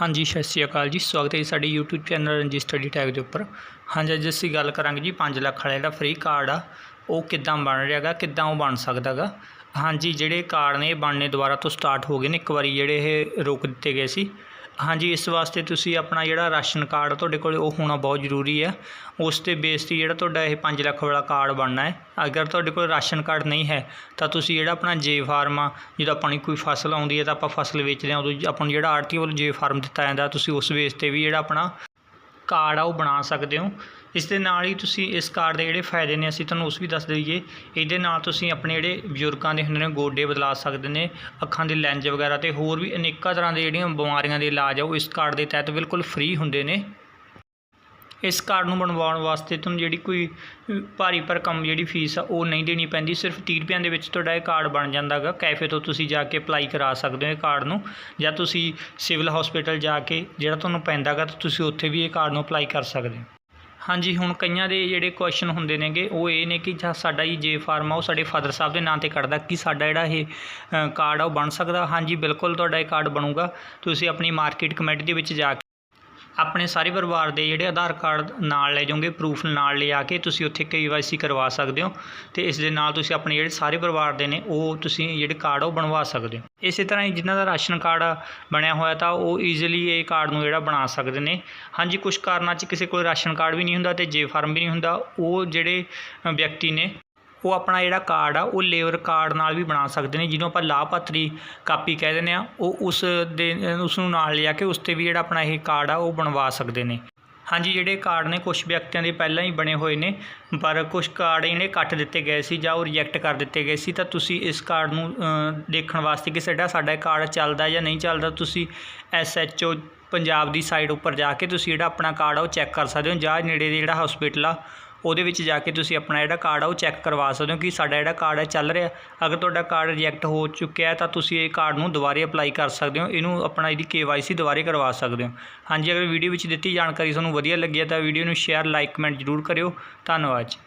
ਹਾਂਜੀ, ਸਤਿ ਸ਼੍ਰੀ ਅਕਾਲ ਜੀ। ਸਵਾਗਤ ਹੈ ਜੀ ਸਾਡੇ YouTube channel Ranjit study tag ਦੇ ਉੱਪਰ। ਹਾਂਜੀ, ਅੱਜ ਅਸੀਂ ਗੱਲ ਕਰਾਂਗੇ ਜੀ 5 ਲੱਖ ਵਾਲਾ ਜਿਹੜਾ ਫ੍ਰੀ ਕਾਰਡ ਆ। ਉਹ ਕਿੱਦਾਂ ਬਣ ਰਿਹਾਗਾ, ਕਿੱਦਾਂ ਉਹ ਬਣ ਸਕਦਾਗਾ। ਹਾਂਜੀ, ਜਿਹੜੇ ਕਾਰਡ ਨੇ, ਇਹ ਬਣਨੇ ਦੁਬਾਰਾ ਤੋਂ ਸਟਾਰਟ ਹੋ ਗਏ ਨੇ। ਇੱਕ ਵਾਰੀ ਜਿਹੜੇ ਇਹ ਰੋਕ ਦਿੱਤੇ ਗਏ ਸੀ। ਹਾਂਜੀ, ਇਸ ਵਾਸਤੇ ਤੁਸੀਂ ਆਪਣਾ ਜਿਹੜਾ ਰਾਸ਼ਨ ਕਾਰਡ ਤੁਹਾਡੇ ਕੋਲ, ਉਹ ਹੋਣਾ ਬਹੁਤ ਜ਼ਰੂਰੀ ਹੈ ਉਸ ਤੇ ਬੇਸ ਤੇ ਜਿਹੜਾ ਤੁਹਾਡਾ ਇਹ 5 ਲੱਖ ਵਾਲਾ ਕਾਰਡ ਬਣਨਾ ਹੈ। ਅਗਰ ਤੁਹਾਡੇ ਕੋਲ ਰਾਸ਼ਨ ਕਾਰਡ ਨਹੀਂ ਹੈ, ਤਾਂ ਤੁਸੀਂ ਜਿਹੜਾ ਆਪਣਾ ਜੇ ਫਾਰਮ ਆ, ਜਦੋਂ ਆਪਣੀ ਕੋਈ ਫਸਲ ਆਉਂਦੀ ਹੈ, ਤਾਂ ਆਪਾਂ ਫਸਲ ਵੇਚਦੇ ਹਾਂ, ਉਦੋਂ ਆਪਾਂ ਨੂੰ ਜਿਹੜਾ ਆਰਟੀ ਵੱਲੋਂ ਜੇ ਫਾਰਮ ਦਿੱਤਾ ਜਾਂਦਾ, ਤੁਸੀਂ ਉਸ ਬੇਸ ਤੇ ਵੀ ਜਿਹੜਾ ਆਪਣਾ ਕਾਰਡ ਆ, ਉਹ ਬਣਾ ਸਕਦੇ ਹੋ। ਇਸ ਦੇ ਨਾਲ ਹੀ ਤੁਸੀਂ ਇਸ ਕਾਰਡ ਦੇ ਜਿਹੜੇ ਫਾਇਦੇ ਨੇ, ਅਸੀਂ ਤੁਹਾਨੂੰ ਉਸ ਵੀ ਦੱਸ ਦਈਏ। ਇਹਦੇ ਨਾਲ ਤੁਸੀਂ ਆਪਣੇ ਜਿਹੜੇ ਬਜ਼ੁਰਗਾਂ ਦੇ ਹੁੰਦੇ ਨੇ, ਗੋਡੇ ਬਦਲਾ ਸਕਦੇ ਨੇ, ਅੱਖਾਂ ਦੇ ਲੈਂਜ ਵਗੈਰਾ ਤੇ ਹੋਰ ਵੀ ਅਨੇਕਾਂ ਤਰ੍ਹਾਂ ਦੇ ਜਿਹੜੀਆਂ ਬਿਮਾਰੀਆਂ ਦੇ ਇਲਾਜ ਆ, ਉਹ ਇਸ ਕਾਰਡ ਦੇ ਤਹਿਤ ਬਿਲਕੁਲ ਫ੍ਰੀ ਹੁੰਦੇ ਨੇ। ਇਸ ਕਾਰਡ ਨੂੰ ਬਣਵਾਉਣ ਵਾਸਤੇ ਤੁਹਾਨੂੰ ਜਿਹੜੀ ਕੋਈ ਭਾਰੀ ਭਰਕਮ ਜਿਹੜੀ ਫੀਸ ਆ, ਉਹ ਨਹੀਂ ਦੇਣੀ ਪੈਂਦੀ। ਸਿਰਫ 30 ਰੁਪਈਆਂ ਦੇ ਵਿੱਚ ਤੁਹਾਡਾ ਇਹ ਕਾਰਡ ਬਣ ਜਾਂਦਾ ਗਾ। ਕੈਫੇ ਤੋਂ ਤੁਸੀਂ ਜਾ ਕੇ ਅਪਲਾਈ ਕਰਾ ਸਕਦੇ ਹੋ ਇਹ ਕਾਰਡ ਨੂੰ। ਜਾਂ ਤੁਸੀਂ ਸਿਵਲ ਹਸਪੀਟਲ ਜਾ ਕੇ ਜਿਹੜਾ ਤੁਹਾਨੂੰ ਪੈਂਦਾ ਗਾ, ਤਾਂ ਤੁਸੀਂ ਉੱਥੇ ਵੀ ਇਹ ਕਾਰਡ ਨੂੰ ਅਪਲਾਈ ਕਰ ਸਕਦੇ ਹੋ। ਹਾਂਜੀ, ਹੁਣ ਕਈਆਂ ਦੇ ਜਿਹੜੇ ਕੁਐਸਚਨ ਹੁੰਦੇ ਨੇਗੇ, ਉਹ ਇਹ ਨੇ ਕਿ ਜਾਂ ਸਾਡਾ ਜੀ ਜੇ ਫਾਰਮ ਆ, ਉਹ ਸਾਡੇ ਫਾਦਰ ਸਾਹਿਬ ਦੇ ਨਾਂ ਤੇ ਕੱਢਦਾ ਕਿ ਸਾਡਾ ਜਿਹੜਾ ਇਹ ਕਾਰਡ ਆ, ਉਹ ਬਣ ਸਕਦਾ। ਹਾਂਜੀ, ਬਿਲਕੁਲ ਤੁਹਾਡਾ ਇਹ ਕਾਰਡ ਬਣੂਗਾ। ਤੁਸੀਂ ਆਪਣੀ ਮਾਰਕੀਟ ਕਮੇਟੀ ਦੇ ਵਿੱਚ ਜਾ ਕੇ ਆਪਣੇ ਸਾਰੇ ਪਰਿਵਾਰ ਦੇ ਜਿਹੜੇ ਆਧਾਰ ਕਾਰਡ ਨਾਲ ਲੈ ਜਾਓਗੇ ਪ੍ਰੂਫ ਨਾਲ ਲਿਆ ਕੇ ਤੁਸੀਂ ਉੱਥੇ ਕੇਵਾਈਸੀ ਕਰਵਾ ਸਕਦੇ ਹੋ ਤੇ ਇਸ ਦੇ ਨਾਲ ਤੁਸੀਂ ਆਪਣੇ ਜਿਹੜੇ ਸਾਰੇ ਪਰਿਵਾਰ ਦੇ ਨੇ, ਉਹ ਤੁਸੀਂ ਜਿਹੜੇ ਕਾਰਡ ਉਹ ਬਣਵਾ ਸਕਦੇ ਹੋ। ਇਸੇ ਤਰ੍ਹਾਂ ਹੀ ਜਿਨ੍ਹਾਂ ਦਾ ਰਾਸ਼ਨ ਕਾਰਡ ਬਣਿਆ ਹੋਇਆ ਤਾਂ ਉਹ ਈਜ਼ੀਲੀ ਇਹ ਕਾਰਡ ਨੂੰ ਜਿਹੜਾ ਬਣਾ ਸਕਦੇ ਨੇ। ਹਾਂਜੀ ਕੁਝ ਕਾਰਨਾਂ 'ਚ ਕਿਸੇ ਕੋਲ ਰਾਸ਼ਨ ਕਾਰਡ ਵੀ ਨਹੀਂ ਹੁੰਦਾ ਤੇ ਜੇ ਫਾਰਮ ਵੀ ਨਹੀਂ ਹੁੰਦਾ, ਉਹ ਜਿਹੜੇ ਵਿਅਕਤੀ ਨੇ ਉਹ ਆਪਣਾ ਜਿਹੜਾ ਕਾਰਡ ਆ, ਉਹ ਲੇਬਰ ਕਾਰਡ ਨਾਲ ਵੀ ਬਣਾ ਸਕਦੇ ਨੇ, ਜਿਹਨੂੰ ਆਪਾਂ ਲਾਭਪਾਤਰੀ ਕਾਪੀ ਕਹਿ ਦਿੰਦੇ ਆ। ਉਹ ਉਸ ਦੇ, ਉਸ ਨੂੰ ਨਾਲ ਲਿਆ ਕੇ ਉਸ ਤੇ ਵੀ ਜਿਹੜਾ ਆਪਣਾ ਇਹ ਕਾਰਡ ਆ, ਉਹ ਬਣਵਾ ਸਕਦੇ ਨੇ। ਹਾਂਜੀ, ਜਿਹੜੇ ਕਾਰਡ ਨੇ ਕੁਝ ਵਿਅਕਤੀਆਂ ਦੇ ਪਹਿਲਾਂ ਹੀ ਬਣੇ ਹੋਏ ਨੇ, ਪਰ ਕੁਝ ਕਾਰਡ ਜਿਹੜੇ ਕੱਟ ਦਿੱਤੇ ਗਏ ਸੀ ਜਾਂ ਉਹ ਰਿਜੈਕਟ ਕਰ ਦਿੱਤੇ ਗਏ ਸੀ, ਤਾਂ ਤੁਸੀਂ ਇਸ ਕਾਰਡ ਨੂੰ ਦੇਖਣ ਵਾਸਤੇ ਕਿ ਸਾਡਾ ਸਾਡਾ ਇਹ ਕਾਰਡ ਚੱਲਦਾ ਜਾਂ ਨਹੀਂ ਚੱਲਦਾ, ਤੁਸੀਂ ਐਸਐਚਓ ਪੰਜਾਬ ਦੀ ਸਾਈਟ ਉੱਪਰ ਜਾ ਕੇ ਤੁਸੀਂ ਜਿਹੜਾ ਆਪਣਾ ਕਾਰਡ ਆ, ਉਹ ਚੈੱਕ ਕਰ ਸਕਦੇ ਹੋ, ਜਾਂ ਨੇੜੇ ਦੇ ਜਿਹੜਾ ਹਸਪੀਟਲ ਆ ਉਹਦੇ ਵਿੱਚ ਜਾ ਕੇ ਤੁਸੀਂ ਆਪਣਾ ਜਿਹੜਾ ਕਾਰਡ ਆ ਉਹ ਚੈੱਕ ਕਰਵਾ ਸਕਦੇ ਹੋ ਕਿ ਸਾਡਾ ਜਿਹੜਾ ਕਾਰਡ ਹੈ ਚੱਲ ਰਿਹਾ। ਅਗਰ ਤੁਹਾਡਾ ਕਾਰਡ ਰਿਜੈਕਟ ਹੋ ਚੁੱਕਿਆ ਹੈ ਤਾਂ ਤੁਸੀਂ ਇਹ ਕਾਰਡ ਨੂੰ ਦੁਬਾਰੇ ਅਪਲਾਈ ਕਰ ਸਕਦੇ ਹੋ। ਇਹਨੂੰ ਆਪਣਾ ਇਹਦੀ ਕੇਵਾਈਸੀ ਦੁਬਾਰੇ ਕਰਵਾ ਸਕਦੇ ਹੋ। ਹਾਂਜੀ, ਅਗਰ ਵੀਡੀਓ ਵਿੱਚ ਦਿੱਤੀ ਜਾਣਕਾਰੀ ਤੁਹਾਨੂੰ ਵਧੀਆ ਲੱਗੀ ਹੈ ਤਾਂ ਵੀਡੀਓ ਨੂੰ ਸ਼ੇਅਰ ਲਾਈਕ ਕਮੈਂਟ ਜ਼ਰੂਰ ਕਰਿਓ। ਧੰਨਵਾਦ ਜੀ।